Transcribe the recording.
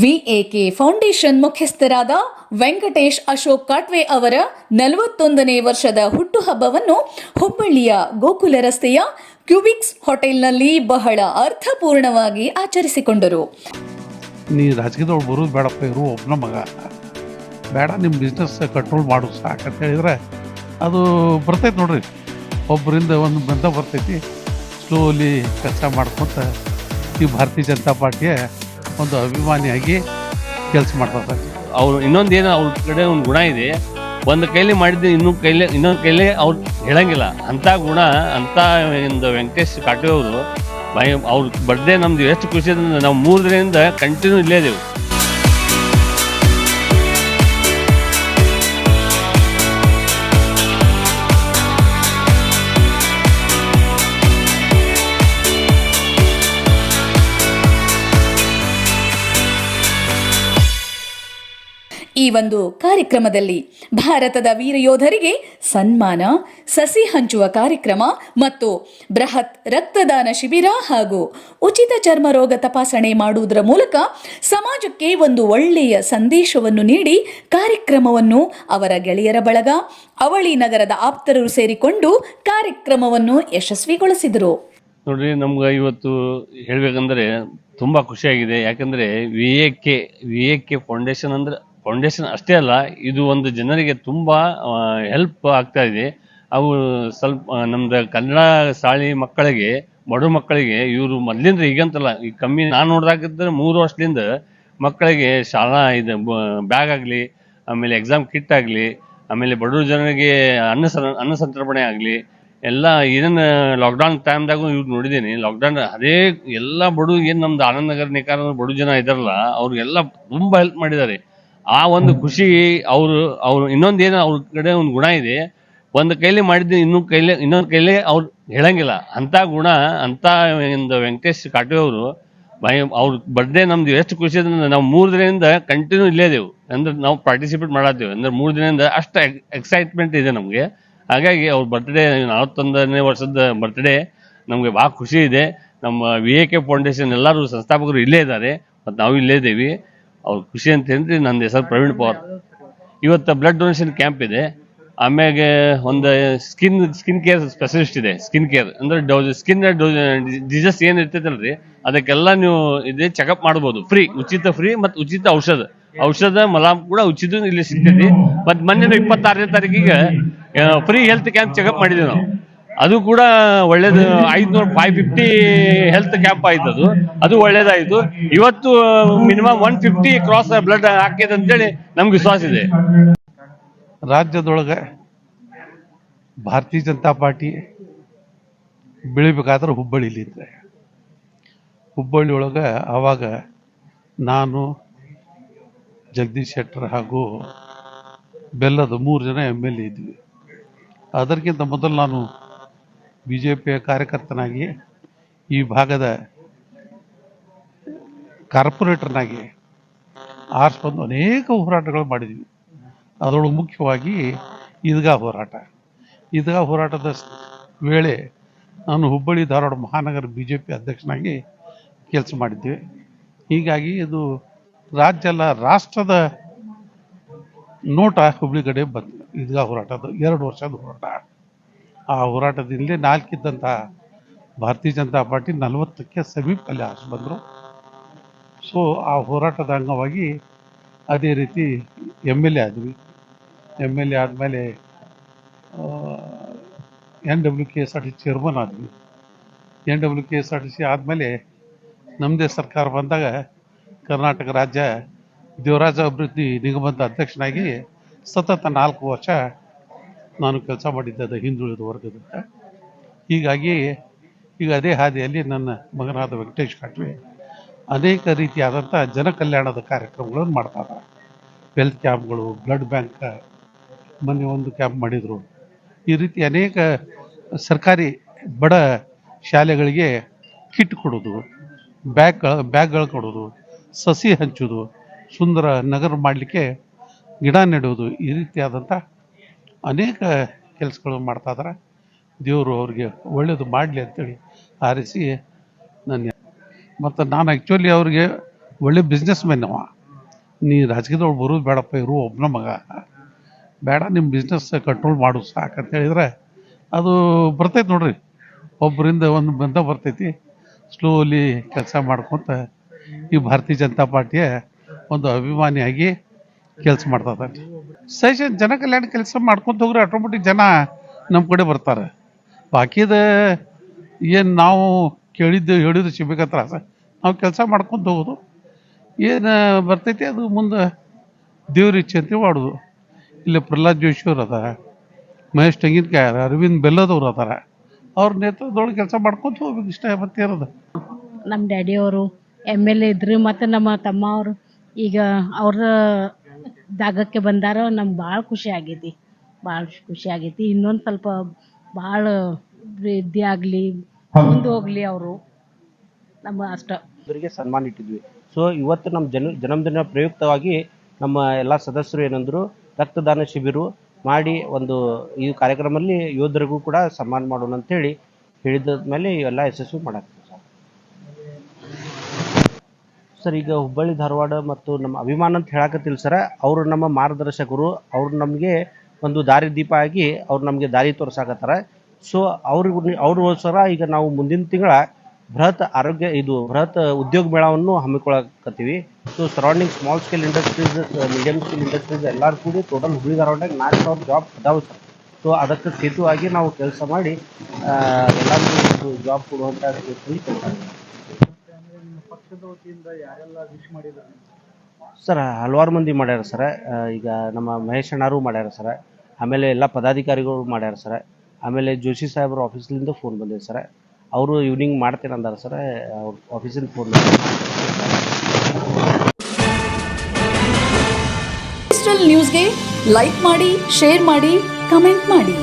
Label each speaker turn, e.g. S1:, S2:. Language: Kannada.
S1: ವಿಎಕೆ ಫೌಂಡೇಶನ್ ಮುಖ್ಯಸ್ಥರಾದ ವೆಂಕಟೇಶ್ ಅಶೋಕ್ ಕಾಟ್ವೆ ಅವರ ನಲವತ್ತೊಂದನೇ ವರ್ಷದ ಹುಟ್ಟುಹಬ್ಬವನ್ನು ಹುಬ್ಬಳ್ಳಿಯ ಗೋಕುಲ ರಸ್ತೆಯ ಕ್ಯೂಬಿಕ್ಸ್ ಹೋಟೆಲ್ನಲ್ಲಿ ಬಹಳ ಅರ್ಥಪೂರ್ಣವಾಗಿ ಆಚರಿಸಿಕೊಂಡರು.
S2: ನೀ ರಾಜಕೀಯದೊಳಗೆ ಬರೋದು ಬೇಡಪ್ಪ, ಇರು ಒಬ್ಬನ ಮಗ. ಬೇಡ ನಿಮ್ಮ ಬಿಸ್ನೆಸ್ ಕಂಟ್ರೋಲ್ ಮಾಡು ಅಂತ ಹೇಳಿದ್ರೆ ಅದು ಬರ್ತೈತೆ ನೋಡ್ರಿ. ಒಬ್ಬರಿಂದ ಒಂದು ಬಂದ ಬರ್ತೈತಿ. ಸ್ಲೋಲಿ ಕೆಲಸ ಮಾಡ್ಕೊತ ಈ ಭಾರತೀಯ ಜನತಾ ಪಾರ್ಟಿಯ ಒಂದು ಅಭಿಮಾನಿಯಾಗಿ ಕೆಲಸ ಮಾಡ್ತಾರೆ
S3: ಅವ್ರು ಏನು ಅವ್ರ ಕಡೆ ಒಂದು ಗುಣ ಇದೆ. ಒಂದು ಕೈಲಿ ಮಾಡಿದ್ದು ಇನ್ನೊಂದು ಕೈಲಿ ಇನ್ನೊಂದು ಕೈಲಿ ಅವ್ರು ಹೇಳಂಗಿಲ್ಲ. ಅಂಥ ಗುಣ, ಅಂಥ ಒಂದು ವೆಂಕಟೇಶ್ ಕಾಟೆ ಅವರು ಬಾಯಿ ಅವ್ರ ಬರ್ಡೇ ನಮ್ದು ಎಷ್ಟು ಖುಷಿ ನಾವು ಮೂರರಿಂದ ಕಂಟಿನ್ಯೂ ಇಲ್ಲೇ ಇದೇವು
S1: ಈ ಒಂದು ಕಾರ್ಯಕ್ರಮದಲ್ಲಿ ಭಾರತದ ವೀರ ಯೋಧರಿಗೆ ಸನ್ಮಾನ, ಸಸಿ ಹಂಚುವ ಕಾರ್ಯಕ್ರಮ ಮತ್ತು ಬೃಹತ್ ರಕ್ತದಾನ ಶಿಬಿರ ಹಾಗೂ ಉಚಿತ ಚರ್ಮ ರೋಗ ತಪಾಸಣೆ ಮಾಡುವುದರ ಮೂಲಕ ಸಮಾಜಕ್ಕೆ ಒಂದು ಒಳ್ಳೆಯ ಸಂದೇಶವನ್ನು ನೀಡಿ ಕಾರ್ಯಕ್ರಮವನ್ನು ಅವರ ಗೆಳೆಯರ ಬಳಗ, ಅವಳಿ ನಗರದ ಆಪ್ತರು ಸೇರಿಕೊಂಡು ಕಾರ್ಯಕ್ರಮವನ್ನು ಯಶಸ್ವಿಗೊಳಿಸಿದರು.
S3: ನೋಡ್ರಿ, ನಮ್ಗೆ ಇವತ್ತು ಹೇಳ್ಬೇಕಂದ್ರೆ ತುಂಬಾ ಖುಷಿಯಾಗಿದೆ. ಯಾಕಂದ್ರೆ V A K V A K foundation ಅಂದ್ರೆ ಫೌಂಡೇಶನ್ ಅಷ್ಟೇ ಅಲ್ಲ, ಇದು ಒಂದು ಜನರಿಗೆ ತುಂಬಾ ಹೆಲ್ಪ್ ಆಗ್ತಾ ಇದೆ. ಅವು ಸ್ವಲ್ಪ ನಮ್ದು ಕನ್ನಡ ಶಾಲೆ ಮಕ್ಕಳಿಗೆ ಬಡ ಮಕ್ಕಳಿಗೆ, ಇವರು ಮೊದ್ಲಿಂದ ಈಗಂತಲ್ಲ ಈಗ ಕಮ್ಮಿ ನಾನು ನೋಡ್ದಾಗಿದ್ರೆ ಮೂರು ವರ್ಷದಿಂದ ಮಕ್ಕಳಿಗೆ ಶಾಲಾ ಇದು ಬ್ಯಾಗ್ ಆಗಲಿ, ಆಮೇಲೆ ಎಕ್ಸಾಮ್ ಕಿಟ್ ಆಗಲಿ, ಆಮೇಲೆ ಬಡವ್ರ ಜನರಿಗೆ ಅನ್ನ ಅನ್ನ ಸಂತರ್ಪಣೆ ಆಗಲಿ, ಎಲ್ಲ ಏನೇನು ಲಾಕ್ಡೌನ್ ಟೈಮ್ದಾಗೂ ಇವ್ರು ನೋಡಿದ್ದೀನಿ. ಲಾಕ್ಡೌನ್ ಅದೇ ಎಲ್ಲ ಬಡು ಏನು ನಮ್ದು ಆನಂದ ನಗರ ನಿಕಾರ ಬಡು ಜನ ಇದಾರಲ್ಲ, ಅವ್ರಿಗೆಲ್ಲ ತುಂಬಾ ಹೆಲ್ಪ್ ಮಾಡಿದ್ದಾರೆ. ಆ ಒಂದು ಖುಷಿ ಅವರು ಅವ್ರು ಇನ್ನೊಂದೇನು ಅವ್ರ ಕಡೆ ಒಂದು ಗುಣ ಇದೆ ಒಂದು ಕೈಲಿ ಮಾಡಿದ್ದು ಇನ್ನೊಂದು ಕೈಲಿ ಇನ್ನೊಂದು ಕೈಲಿ ಅವ್ರು ಹೇಳಂಗಿಲ್ಲ. ಅಂತ ಗುಣ ಅಂತ ಒಂದು ವೆಂಕಟೇಶ್ ಕಾಟೆ ಅವರು ಭಯ ಅವ್ರ ಬರ್ಡೇ ನಮ್ದು ಎಷ್ಟು ಖುಷಿ ಅಂದ್ರೆ ನಾವು ಮೂರು ದಿನದಿಂದ ಕಂಟಿನ್ಯೂ ಇಲ್ಲೇ ಇದೇವು. ಅಂದ್ರೆ ನಾವು ಪಾರ್ಟಿಸಿಪೇಟ್ ಮಾಡತ್ತೇವೆ. ಅಂದ್ರೆ ಮೂರು ದಿನದಿಂದ ಅಷ್ಟು ಎಕ್ಸೈಟ್ಮೆಂಟ್ ಇದೆ ನಮಗೆ. ಹಾಗಾಗಿ ಅವ್ರ ಬರ್ತ್ಡೇ ನಲವತ್ತೊಂದನೇ ವರ್ಷದ ಬರ್ತ್ಡೇ ನಮಗೆ ಭಾಳ ಖುಷಿ ಇದೆ. ನಮ್ಮ ವಿ ಎ ಕೆ ಫೌಂಡೇಶನ್ ಎಲ್ಲರೂ ಸಂಸ್ಥಾಪಕರು ಇಲ್ಲೇ ಇದ್ದಾರೆ. ಮತ್ತು ನಾವು ಇಲ್ಲೇ ಇದ್ದೀವಿ ಅವ್ರ ಖುಷಿ ಅಂತ ಏನ್ರಿ ನನ್ನ ಹೆಸರು ಪ್ರವೀಣ್ ಪವಾರ್. ಇವತ್ತು ಬ್ಲಡ್ ಡೊನೇಷನ್ ಕ್ಯಾಂಪ್ ಇದೆ. ಆಮ್ಯಾಗೆ ಒಂದು ಸ್ಕಿನ್ ಸ್ಕಿನ್ ಕೇರ್ ಸ್ಪೆಷಲಿಸ್ಟ್ ಇದೆ ಸ್ಕಿನ್ ಕೇರ್ ಅಂದ್ರೆ ಡೋಸ್ ಸ್ಕಿನ್ ಡಿಸೀಸ್ ಏನ್ ಇರ್ತೈತಲ್ರಿ ಅದಕ್ಕೆಲ್ಲ ನೀವು ಇದೆ ಚೆಕಪ್ ಮಾಡ್ಬೋದು. ಫ್ರೀ ಉಚಿತ ಫ್ರೀ ಮತ್ತು ಉಚಿತ ಔಷಧ. ಔಷಧ ಮಲಾಮ್ ಕೂಡ ಉಚಿತ ಇಲ್ಲಿ ಸಿಗ್ತೈತಿ. ಮತ್ತು ಮೊನ್ನೆ ಇಪ್ಪತ್ತಾರನೇ ತಾರೀಕಿಗೆ ಫ್ರೀ ಹೆಲ್ತ್ ಕ್ಯಾಂಪ್ ಚೆಕಪ್ ಮಾಡಿದ್ವಿ ನಾವು. ಅದು ಕೂಡ ಒಳ್ಳೇದು. ಐದ್ನೂರ ಫೈವ್ ಫಿಫ್ಟಿ ಹೆಲ್ತ್ ಕ್ಯಾಂಪ್ ಆಯ್ತು ಅದು ಅದು ಒಳ್ಳೇದಾಯ್ತು. ಇವತ್ತು minimum one fifty cross blood ಹಾಕಿದೆ ಅಂತೇಳಿ ನಮ್ಗೆ ವಿಶ್ವಾಸ ಇದೆ.
S2: ರಾಜ್ಯದೊಳಗೆ ಭಾರತೀಯ ಜನತಾ ಪಾರ್ಟಿ ಬೆಳಿಬೇಕಾದ್ರೆ ಹುಬ್ಬಳ್ಳಿಲಿದ್ದೆ ಹುಬ್ಬಳ್ಳಿ ಒಳಗೆ ಆವಾಗ ನಾನು, ಜಗದೀಶ್ ಶೆಟ್ಟರ್ ಹಾಗೂ ಬೆಲ್ಲದ ಮೂರು ಜನ ಎಂ ಎಲ್ ಎ ಇದ್ವಿ. ಅದಕ್ಕಿಂತ ಮೊದಲು ನಾನು ಬಿ ಜೆ ಪಿಯ ಕಾರ್ಯಕರ್ತನಾಗಿ ಈ ಭಾಗದ ಕಾರ್ಪೊರೇಟರ್ನಾಗಿ ಆರಿಸ್ಬಂದು ಅನೇಕ ಹೋರಾಟಗಳು ಮಾಡಿದ್ವಿ. ಅದರೊಳಗೆ ಮುಖ್ಯವಾಗಿ ಈದ್ಗಾ ಹೋರಾಟ. ಈದ್ಗಾ ಹೋರಾಟದ ವೇಳೆ ನಾನು ಹುಬ್ಬಳ್ಳಿ ಧಾರವಾಡ ಮಹಾನಗರ ಬಿ ಜೆ ಪಿ ಅಧ್ಯಕ್ಷನಾಗಿ ಕೆಲಸ ಮಾಡಿದ್ದೆ. ಹೀಗಾಗಿ ಇದು ರಾಜ್ಯ ಅಲ್ಲ, ರಾಷ್ಟ್ರದ ನೋಟ ಹುಬ್ಳಿ ಕಡೆ ಬಂತು. ಈದ್ಗಾ ಹೋರಾಟದ ಎರಡು ವರ್ಷದ ಹೋರಾಟ. ಆ ಹೋರಾಟದಿಂದಲೇ ನಾಲ್ಕಿದ್ದಂಥ ಭಾರತೀಯ ಜನತಾ ಪಾರ್ಟಿ ನಲವತ್ತಕ್ಕೆ ಸಮೀಪದಲ್ಲಿ ಆರಿಸಿ ಬಂದರು. ಸೊ ಆ ಹೋರಾಟದ ಅಂಗವಾಗಿ ಅದೇ ರೀತಿ ಎಂ ಎಲ್ ಎ ಆದ್ವಿ. ಎಂ ಎಲ್ ಎ ಆದಮೇಲೆ N W K S R T chairman ಆದ್ವಿ. N W K S R T C ಆದಮೇಲೆ ನಮ್ಮದೇ ಸರ್ಕಾರ ಬಂದಾಗ ಕರ್ನಾಟಕ ರಾಜ್ಯ ದೇವರಾಜ ಅಭಿವೃದ್ಧಿ ನಿಗಮದ ಅಧ್ಯಕ್ಷನಾಗಿ ಸತತ ನಾಲ್ಕು ವರ್ಷ ನಾನು ಕೆಲಸ ಮಾಡಿದ್ದೆ ಹಿಂದುಳಿದ ವರ್ಗದಿಂದ ಹೀಗಾಗಿ ಈಗ ಅದೇ ಹಾದಿಯಲ್ಲಿ ನನ್ನ ಮಗನಾದ ವೆಂಕಟೇಶ್ ಕಾಟ್ವೆ ಅನೇಕ ರೀತಿಯಾದಂಥ ಜನ ಕಲ್ಯಾಣದ ಕಾರ್ಯಕ್ರಮಗಳನ್ನು ಮಾಡ್ತಾರೆ ಹೆಲ್ತ್ ಕ್ಯಾಂಪ್ಗಳು ಬ್ಲಡ್ ಬ್ಯಾಂಕ್ ಮೊನ್ನೆ ಒಂದು ಕ್ಯಾಂಪ್ ಮಾಡಿದರು. ಈ ರೀತಿ ಅನೇಕ ಸರ್ಕಾರಿ ಬಡ ಶಾಲೆಗಳಿಗೆ ಕಿಟ್ ಕೊಡೋದು ಬ್ಯಾಗ್ ಬ್ಯಾಗ್ಗಳು ಕೊಡೋದು, ಸಸಿ ಹಂಚೋದು, ಸುಂದರ ನಗರ ಮಾಡಲಿಕ್ಕೆ ಗಿಡ ನೆಡೋದು ಈ ರೀತಿಯಾದಂಥ ಅನೇಕ ಕೆಲಸಗಳು ಮಾಡ್ತಾ ಇದ್ದಾರೆ ದೇವರು ಅವ್ರಿಗೆ ಒಳ್ಳೆಯದು ಮಾಡಲಿ ಅಂತೇಳಿ ಆರಿಸಿ ನನ್ನ ಮತ್ತು ನಾನು ಆ್ಯಕ್ಚುಲಿ ಅವ್ರಿಗೆ ಒಳ್ಳೆ ಬಿಸ್ನೆಸ್ ಮ್ಯಾನ್ ಅವ. ನೀ ರಾಜಕೀಯದೊಳಗೆ ಬರೋದು ಬೇಡಪ್ಪ, ಇರು ಒಬ್ಬನ ಮಗ. ಬೇಡ ನಿಮ್ಮ ಬಿಸ್ನೆಸ್ ಕಂಟ್ರೋಲ್ ಮಾಡು ಅಂತ ಹೇಳಿದ್ರೆ ಅದು ಬರ್ತೈತೆ ನೋಡ್ರಿ. ಒಬ್ಬರಿಂದ ಒಂದು ಬಂದ ಬರ್ತೈತಿ. ಸ್ಲೋಲಿ ಕೆಲಸ ಮಾಡ್ಕೊತ ಈ ಭಾರತೀಯ ಜನತಾ ಪಾರ್ಟಿಯ ಒಂದು ಅಭಿಮಾನಿಯಾಗಿ ಕೆಲಸ ಮಾಡ್ತದ ಸಜೆಷನ್ ಜನ ಕಲ್ಯಾಣ ಕೆಲಸ ಮಾಡ್ಕೊಂತ ಹೋಗ್ರೆ ಆಟೋಮೆಟಿಕ್ ಜನ ನಮ್ಮ ಕಡೆ ಬರ್ತಾರೆ. ಬಾಕಿದ ಏನು ನಾವು ಕೇಳಿದ್ದು, ಹೇಳಿದ್ದು ಸಿಗ್ಬೇಕ ನಾವು ಕೆಲಸ ಮಾಡ್ಕೊಂತ ಹೋಗೋದು. ಏನು ಬರ್ತೈತಿ ಅದು ಮುಂದೆ ದೇವ್ರ ಇಚ್ಛೆ ಅಂತ ಮಾಡೋದು ಇಲ್ಲಿ ಪ್ರಹ್ಲಾದ್ ಜೋಶಿ ಅವ್ರು ಅದಾರ, ಮಹೇಶ್ ತೆಂಗಿನಕಾಯಿ ಅದ ಅರವಿಂದ್ ಬೆಲ್ಲದವ್ರು ಅದಾರ. ಅವ್ರ ನೇತೃತ್ವದೊಳಗೆ ಕೆಲಸ ಮಾಡ್ಕೊಂತ ಹೋಗ್ಬೇಕು ಇಷ್ಟ ಮತ್ತೇನದ
S4: ನಮ್ಮ ಡ್ಯಾಡಿಯವರು ಎಂ ಎಲ್ ಎ ಇದ್ರು, ಮತ್ತು ನಮ್ಮ ತಮ್ಮ ಅವರು. ಈಗ ಅವ್ರ ಜಾಗಕ್ಕೆ ಬಂದಾರ ನಮ್ಗೆ ಭಾಳ ಖುಷಿ ಆಗೈತಿ. ಬಾಳ ಖುಷಿ ಆಗೈತಿ. ಇನ್ನೊಂದು ಸ್ವಲ್ಪ ಬಾಳ ವೃದ್ಧಿ ಆಗಲಿ ಮುಂದ ಹೋಗ್ಲಿ ಅವರು. ನಮ್ಮ ಅಷ್ಟ.
S5: ಇವರಿಗೆ ಸನ್ಮಾನ ಇಟ್ಟಿದ್ವಿ. ಸೊ ಇವತ್ತು ನಮ್ಮ ಜನ ಜನ್ಮದಿನ ಪ್ರಯುಕ್ತವಾಗಿ ನಮ್ಮ ಎಲ್ಲ ಸದಸ್ಯರು ಏನಂದ್ರು ರಕ್ತದಾನ ಶಿಬಿರ ಮಾಡಿ ಒಂದು ಈ ಕಾರ್ಯಕ್ರಮದಲ್ಲಿ ಯೋಧರಿಗೂ ಕೂಡ ಸನ್ಮಾನ ಮಾಡೋಣ ಅಂತೇಳಿ ಹೇಳಿದ ಮೇಲೆ ಇವೆಲ್ಲ ಯಶಸ್ವಿ ಮಾಡಾಕ್ತೀವಿ. ಸರ್, ಈಗ ಹುಬ್ಬಳ್ಳಿ, ಧಾರವಾಡ ಮತ್ತು ನಮ್ಮ ಅಭಿಮಾನ ಅಂತ ಹೇಳಕತ್ತಿಲ್ಲ ಸರ್. ಅವರು ನಮ್ಮ ಮಾರ್ಗದರ್ಶಕರು, ಅವ್ರು ನಮಗೆ ಒಂದು ದಾರಿ ದೀಪ ಆಗಿ ಅವ್ರು ನಮಗೆ ದಾರಿ ತೋರ್ಸಾಕತ್ತಾರ. ಸೊ ಅವ್ರಿಗೆ ಅವ್ರಿಗೋಸ್ಕರ ಈಗ ನಾವು ಮುಂದಿನ ತಿಂಗಳ ಬೃಹತ್ ಆರೋಗ್ಯ, ಇದು ಬೃಹತ್ ಉದ್ಯೋಗ ಮೇಳವನ್ನು ಹಮ್ಮಿಕೊಳ್ಳಕತ್ತೀವಿ. So surrounding small scale industries medium scale industries ಎಲ್ಲರೂ ಕೂಡಿ ಟೋಟಲ್ ಹುಬ್ಬಳ್ಳಿ ಧಾರವಾಡಾಗ ನಾಲ್ಕು ಸಾವಿರ ಜಾಬ್ ಅದಾವೆ ಸರ್. ಸೊ ಅದಕ್ಕೆ ಸೇತುವಾಗಿ ನಾವು ಕೆಲಸ ಮಾಡಿ ಎಲ್ಲರಿಗೂ ಜಾಬ್ ಕೊಡುವಂಥ ಕೆಲಸ ಸರ್ ಹಲವಾರು ಮಂದಿ ಮಾಡ್ಯಾರ ಸರ್. ಈಗ ನಮ್ಮ ಮಹೇಶ್ ಅಣ್ಣಾರು ಮಾಡ್ಯಾರ ಸರ್. ಆಮೇಲೆ ಎಲ್ಲ ಪದಾಧಿಕಾರಿಗಳು ಮಾಡ್ಯಾರ ಸರ್. ಆಮೇಲೆ ಜೋಶಿ ಸಾಹೇಬ್ರ ಆಫೀಸ್ಲಿಂದ ಫೋನ್ ಬಂದಿದೆ ಸರ್. ಅವರು ಈವ್ನಿಂಗ್ ಮಾಡ್ತೇನೆ ಅಂದಾರ ಸರ್. ಅವ್ರ ಆಫೀಸಿಂದ ಫೋನ್
S1: ನ್ಯೂಸ್ಗೆ ಲೈಕ್ ಮಾಡಿ ಶೇರ್ ಮಾಡಿ ಕಮೆಂಟ್ ಮಾಡಿ.